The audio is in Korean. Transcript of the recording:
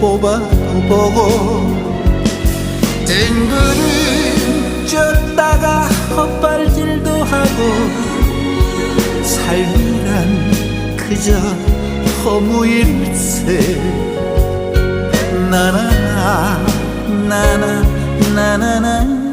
뽑아도 보고 뜬구름 쫓다가 헛발질도 하고 삶이란 그저 허무일세. 나나나 나나 나나나